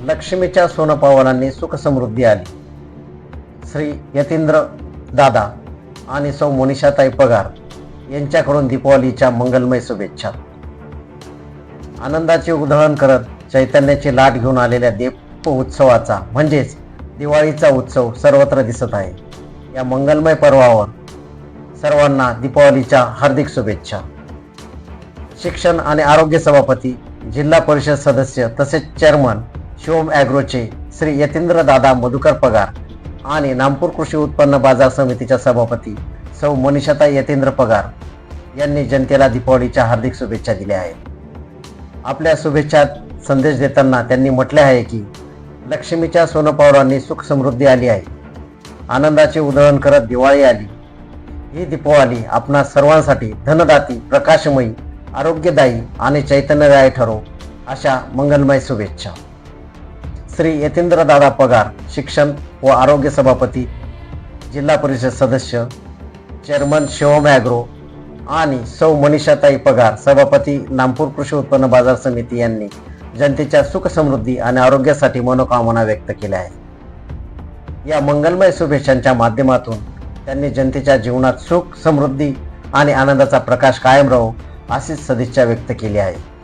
लक्ष्मीच्या सोनपावलांनी सुखसमृद्धी आली. श्री यतींद्र दादा आणि सौ मोनिषाताई पगार यांच्याकडून दीपावलीच्या मंगलमय शुभेच्छा. आनंदाचे उधळण करत चैतन्याची लाट घेऊन आलेल्या दीप उत्सवाचा म्हणजेच दिवाळीचा उत्सव सर्वत्र दिसत आहे. या मंगलमय पर्वावर सर्वांना दीपावलीच्या हार्दिक शुभेच्छा. शिक्षण आणि आरोग्य सभापती जिल्हा परिषद सदस्य तसेच चेअरमन शिवम ॲग्रोचे श्री यतींद्र दादा मधुकर पगार आणि नामपूर कृषी उत्पन्न बाजार समितीच्या सभापती सौ मनीषाता यतींद्र पगार यांनी जनतेला दीपावलीच्या हार्दिक शुभेच्छा दिल्या आहेत. आपल्या शुभेच्छा संदेश देताना त्यांनी म्हटले आहे की लक्ष्मीच्या सोनपावरांनी सुख समृद्धी आली आहे. आनंदाचे उधळण करत दिवाळी आली. ही दीपावली आपणा सर्वांसाठी धनदाती प्रकाशमयी आरोग्यदायी आणि चैतन्यदायी ठरो अशा मंगलमय शुभेच्छा. श्री यतींद्रदादा पगार शिक्षण व आरोग्य सभापती जिल्हा परिषद सदस्य चेअरमन शिवम ॲग्रो आणि सौ मनीषाताई पगार सभापती नामपूर कृषी उत्पन्न बाजार समिती यांनी जनतेच्या सुख समृद्धी आणि आरोग्यासाठी मनोकामना व्यक्त केल्या आहेत. या मंगलमय शुभेच्छांच्या माध्यमातून त्यांनी जनतेच्या जीवनात सुख समृद्धी आणि आनंदाचा प्रकाश कायम राहो अशीच सदिच्छा व्यक्त केली आहे.